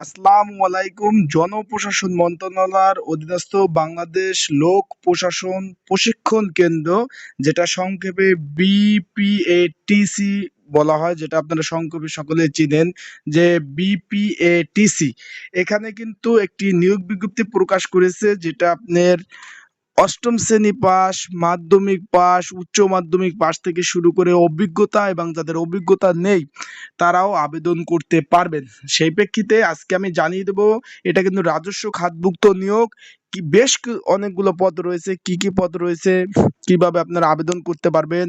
আসসালামু আলাইকুম, জনপ্রশাসন মন্ত্রণালয়ের অধীনস্থ বাংলাদেশ লোক প্রশাসন প্রশিক্ষণ কেন্দ্র, যেটা সংক্ষেপে বিপিএটিসি বলা হয়, যেটা আপনারা সংক্ষেপে সকলে চিনেন, যে বিপিএটিসি এখানে কিন্তু একটি নিয়োগ বিজ্ঞপ্তি প্রকাশ করেছে, যেটা আপনার অষ্টম শ্রেণি পাস মাধ্যমিক পাস উচ্চ মাধ্যমিক পাস থেকে শুরু করে অভিজ্ঞতা এবং যাদের অভিজ্ঞতা নেই, তারাও আবেদন করতে পারবেন। সেই প্রেক্ষিতে আজকে আমি জানিয়ে দেব, এটা কিন্তু রাজস্ব খাতভুক্ত নিয়োগ। কি, বেশ অনেকগুলো পদ রয়েছে। কি কি পদ রয়েছে? কীভাবে আপনারা আবেদন করতে পারবেন?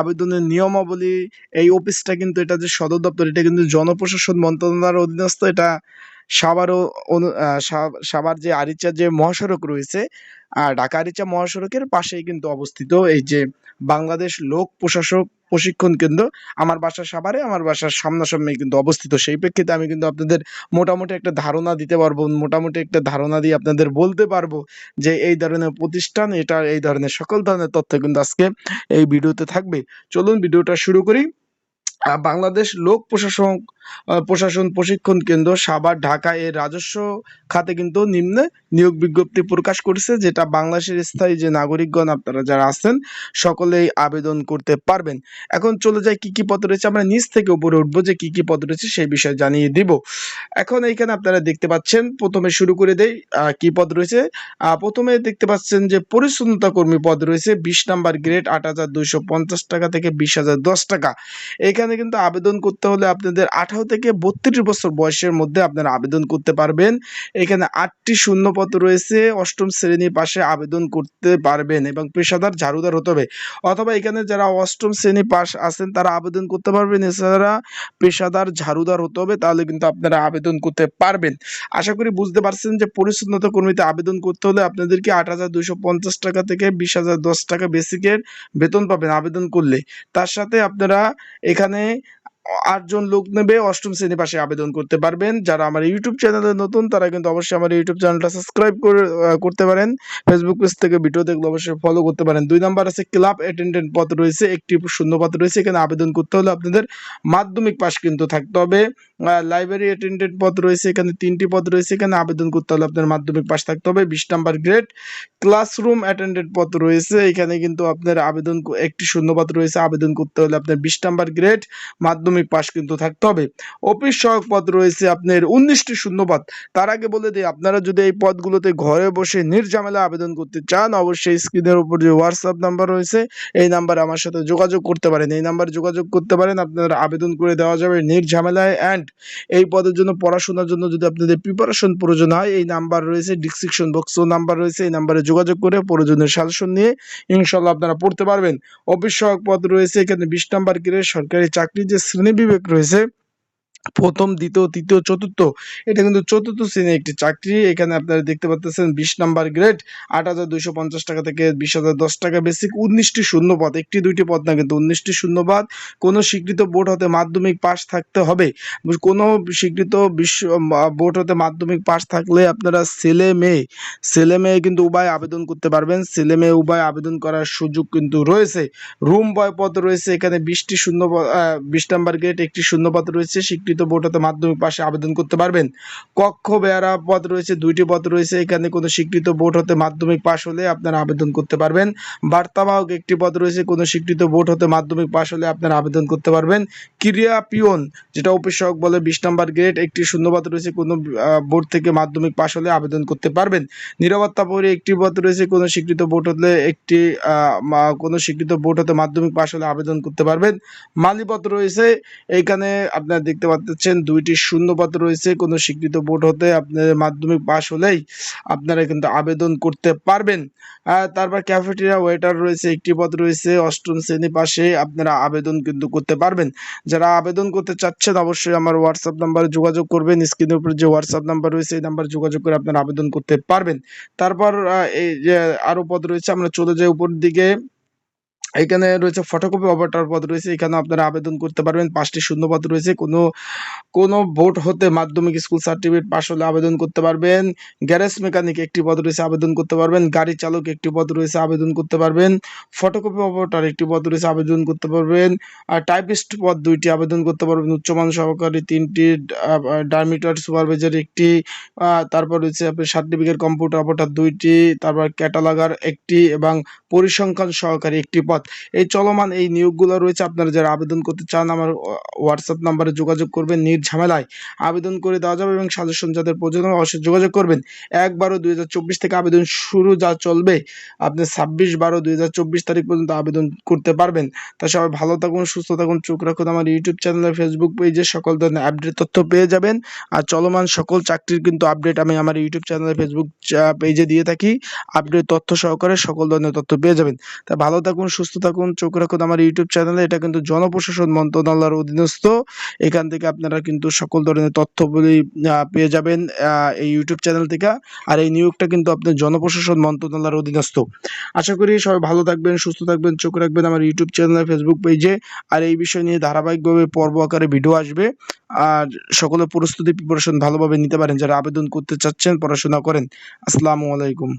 আবেদনের নিয়মাবলী, এই অফিসটা কিন্তু এটা যে সদর দপ্তর, এটা কিন্তু জনপ্রশাসন মন্ত্রণালয়ের অধীনস্থ, এটা সাভারও সাভার যে আরিচা যে মহাসড়ক রয়েছে আর ঢাকা আরিচা মহাসড়কের পাশেই কিন্তু অবস্থিত এই যে বাংলাদেশ লোক প্রশাসক প্রশিক্ষণ কেন্দ্র। আমার বাসা সাভারে আমার বাসার সামনাসামনি কিন্তু অবস্থিত। সেই প্রেক্ষিতে আমি কিন্তু আপনাদের মোটামুটি একটা ধারণা দিতে পারব মোটামুটি একটা ধারণা দিয়ে আপনাদের বলতে পারব যে এই ধরনের প্রতিষ্ঠান এটা এই ধরনের সকল ধরনের তথ্য কিন্তু আজকে এই ভিডিওতে থাকবে। চলুন ভিডিওটা শুরু করি। বাংলাদেশ লোক প্রশাসন আহ, প্রশাসন প্রশিক্ষণ কেন্দ্র সাভার, ঢাকা এর রাজস্ব খাতে কিন্তু নিম্নে নিয়োগ বিজ্ঞপ্তি প্রকাশ করেছে, যেটা বাংলাদেশের স্থায়ী যে নাগরিকগণ আপনারা যারা আছেন, সকলেই আবেদন করতে পারবেন। এখন চলে যায় কি কি পদ রয়েছে, আমরা নিচ থেকে উপরে উঠবো যে কি কি পদ রয়েছে সেই বিষয়ে জানিয়ে দিব। এখন এইখানে আপনারা দেখতে পাচ্ছেন, প্রথমে শুরু করে দেই কি পদ রয়েছে। প্রথমে দেখতে পাচ্ছেন যে পরিচ্ছন্নতা কর্মী পদ রয়েছে, বিশ নাম্বার গ্রেড, আট হাজার দুইশো পঞ্চাশ টাকা থেকে বিশ হাজার দশ টাকা। এখানে কিন্তু আবেদন করতে হলে আপনাদের আঠারো থেকে বত্রিশ বছর বয়সের মধ্যে আপনারা আবেদন করতে পারবেন। এখানে আটটি শূন্যপদ রয়েছে, অষ্টম শ্রেণি পাশে আবেদন করতে পারবেন এবং পেশাদার ঝাড়ুদার হতে হবে। অথবা এখানে যারা অষ্টম শ্রেণি পাশ আছেন, তারা আবেদন করতে পারবেন। এছাড়া পেশাদার ঝাড়ুদার হতে হবে, তাহলে কিন্তু আপনারা আবেদন করতে পারবেন। আশা করি বুঝতে পারছেন যে পরিচ্ছন্নতা কর্মীতে আবেদন করতে হলে আপনাদেরকে আট হাজার দুশো পঞ্চাশ টাকা থেকে বিশ হাজার দশ টাকা বেসিকের বেতন পাবেন আবেদন করলে। তার সাথে আপনারা এখানে আটজন লোক নেবে অষ্টম শ্রেণি পাশে আবেদন করতে পারবেন। যারা আমার ইউটিউব চ্যানেলে নতুন, তারা কিন্তু অবশ্যই আমার ইউটিউব চ্যানেলটা সাবস্ক্রাইব করে করতে পারেন। ফেসবুক পেজ থেকে ভিডিও দেখলে অবশ্যই ফলো করতে পারেন। দুই নাম্বার আছে ক্লাব অ্যাটেন্ডেন্ট পদ রয়েছে, একটি শূন্য পদ রয়েছে। এখানে আবেদন করতে হলে আপনাদের মাধ্যমিক পাশ কিন্তু থাকতে হবে। লাইব্রেরি অ্যাটেন্ডেন্ট পদ রয়েছে, এখানে তিনটি পদ রয়েছে। এখানে আবেদন করতে হলে আপনার মাধ্যমিক পাশ থাকতে হবে। বিশ নাম্বার গ্রেড ক্লাসরুম অ্যাটেন্ডেন্ট পদ রয়েছে। এখানে কিন্তু আপনার আবেদন একটি শূন্যপদ রয়েছে। আবেদন করতে হলে আপনার বিশ নাম্বার গ্রেড মাধ্যমিক পাস কিন্তু থাকতে হবে। অফিস সহায়ক পদ রয়েছে আপনার উনিশটি শূন্যপদ। তার আগে বলে দিই, আপনারা যদি এই পদগুলোতে ঘরে বসে নির্ঝামেলা আবেদন করতে চান, অবশ্যই স্ক্রিনের উপর যে হোয়াটসঅ্যাপ নাম্বার রয়েছে, এই নাম্বারে আমার সাথে যোগাযোগ করতে পারেন। এই নাম্বারে যোগাযোগ করতে পারেন, আপনারা আবেদন করে দেওয়া যাবে নির্ঝামেলায় অ্যান্ড এই পদের জন্য, পড়াশোনার জন্য যদি আপনাদের প্রিপারেশন প্রয়োজন হয়, এই নাম্বার রয়েছে ডিসক্রিপশন বক্সও নাম্বার রয়েছে, এই নাম্বারে যোগাযোগ করে প্রয়োজনীয় সাজেশন নিয়ে ইনশাল্লাহ আপনারা পড়তে পারবেন। অফিস সহায়ক পদ রয়েছে, এখানে বিশ নাম্বার গ্রেড সরকারি চাকরির যে শ্রেণি বিবেক রয়েছে। প্রথম, দ্বিতীয়, তৃতীয়, চতুর্থ। এটা কিন্তু চতুর্থ শ্রেণির একটি চাকরি। এখানে আপনারা দেখতে পাচ্ছেন বিশ নাম্বার গ্রেড, আট হাজার দুইশো পঞ্চাশ টাকা থেকে বিশ হাজার দশ টাকা বেসিক। উনিশটি শূন্যপদ একটি দুইটি পদ না কিন্তু উনিশটি শূন্যপদ কোনো স্বীকৃত বোর্ড হতে মাধ্যমিক পাস থাকতে হবে। কোনো স্বীকৃত বিশ্ব বোর্ড হতে মাধ্যমিক পাস থাকলে আপনারা ছেলে মেয়ে ছেলে মেয়ে কিন্তু উভয় আবেদন করতে পারবেন। ছেলে মেয়ে উভয় আবেদন করার সুযোগ কিন্তু রয়েছে। রুম বয় পদ রয়েছে, এখানে বিশটি শূন্য বিশ নাম্বার গ্রেড, একটি শূন্যপদ রয়েছে। স্বীকৃত বোর্ড হতে মাধ্যমিক পাশে আবেদন করতে পারবেন। কক্ষ বেয়ারা পদ রয়েছে, দুইটি পদ রয়েছে। এখানে কোনো স্বীকৃত বোর্ড হতে মাধ্যমিক পাশ হলে আপনারা আবেদন করতে পারবেন। বার্তাবাহক একটি পদ রয়েছে, কোনো স্বীকৃত বোর্ড হতে মাধ্যমিক পাশ হলে আপনারা আবেদন করতে পারবেন। ক্রিয়া পিয়ন, যেটা অফিসক বলে বিশ নাম্বার গ্রেড, একটি শূন্যপদ রয়েছে, কোনো বোর্ড থেকে মাধ্যমিক পাশ হলে আবেদন করতে পারবেন। নিরাপত্তা পরে একটি পদ রয়েছে, কোনো স্বীকৃত বোর্ড হলে একটি কোনো স্বীকৃত বোর্ড হতে মাধ্যমিক পাশ হলে আবেদন করতে পারবেন। মালিপদ রয়েছে এইখানে আপনারা দেখতে পাচ্ছেন দুইটি শূন্যপদ রয়েছে, কোনো স্বীকৃত বোর্ড হতে আপনার মাধ্যমিক পাশ হলেই আপনারা কিন্তু আবেদন করতে পারবেন। তারপর ক্যাফেটেরিয়া ওয়েটার রয়েছে, একটি পদ রয়েছে, অষ্টম শ্রেণি পাশে আপনারা আবেদন কিন্তু করতে পারবেন। যারা আবেদন করতে চাচ্ছেন, অবশ্যই আমার হোয়াটসঅ্যাপ নাম্বারে যোগাযোগ করবেন স্ক্রিনের উপর যে হোয়াটসঅ্যাপ নাম্বার রয়েছে, এই নাম্বারে যোগাযোগ করে আপনারা আবেদন করতে পারবেন। তারপর এই যে আরও পদ রয়েছে, আমরা চলে যাই উপর দিকে। এখানে রয়েছে ফটোকপি অপারেটর পদ রয়েছে, এখানে আপনারা আবেদন করতে পারবেন, পাঁচটি শূন্য পদ রয়েছে, কোনো কোনো ভোট হতে মাধ্যমিক স্কুল সার্টিফিকেট পাশ হলে আবেদন করতে পারবেন গ্যারেজ মেকানিক একটি পদ রয়েছে, আবেদন করতে পারবেন, গাড়ি চালক একটি পদ রয়েছে, আবেদন করতে পারবেন ফটোকপি অপারেটর একটি পদ রয়েছে, আবেদন করতে পারবেন, আর টাইপিস্ট পদ দুইটি আবেদন করতে পারবেন, উচ্চমান সহকারী তিনটি ডারমিটার সুপারভাইজার একটি তারপর রয়েছে আপনার সার্টিফিকেট কম্পিউটার অপারেটর দুইটি, তারপর ক্যাটালগার একটি এবং পরিসংখ্যান সহকারী একটি পদ। এই চলমান এই নিয়োগগুলো রয়েছে। আপনারা যারা আবেদন করতে চান, আমার হোয়াটসঅ্যাপ নাম্বারে যোগাযোগ করবেন। নির্ঝামেলায় আবেদন করে দেওয়া যাবে এবং সাজেশন যাদের প্রয়োজন অবশ্যই যোগাযোগ করবেন। এক বারো দুই থেকে আবেদন শুরু যা চলবে, আপনি ছাব্বিশ বারো দুই তারিখ পর্যন্ত আবেদন করতে পারবেন। তা সবাই ভালো থাকুন, সুস্থ থাকুন, চোখ রাখুন। আমার ইউটিউব চ্যানেলে ফেসবুক পেজে সকল ধরনের আপডেট তথ্য পেয়ে যাবেন। আর চলমান সকল চাকরির কিন্তু আপডেট আমি আমার ইউটিউব চ্যানেলে ফেসবুক পেজে দিয়ে থাকি। আপডেট তথ্য সহকারে সকল ধরনের তথ্য পেয়ে যাবেন। তা ভালো থাকুন, সুস্থ থাকুন, চোখ রাখুন আমার ইউটিউব চ্যানেলে এটা কিন্তু জনপ্রশাসন মন্ত্রণালয়ের অধীনস্থ। এখান থেকে আপনারা কিন্তু সকল ধরনের তথ্যগুলি পেয়ে যাবেন এই ইউটিউব চ্যানেল থেকে। আর এই নিয়োগটা কিন্তু আপনার জনপ্রশাসন মন্ত্রণালয়ের অধীনস্থ। আশা করি সবাই ভালো থাকবেন, সুস্থ থাকবেন, চোখ রাখবেন আমার ইউটিউব চ্যানেলে ফেসবুক পেজে আর এই বিষয় নিয়ে ধারাবাহিকভাবে পর্ব আকারে ভিডিও আসবে। আর সকলে প্রস্তুতি প্রিপারেশন ভালোভাবে নিতে পারেন। যারা আবেদন করতে চাচ্ছেন, পড়াশোনা করেন। আসসালামু আলাইকুম।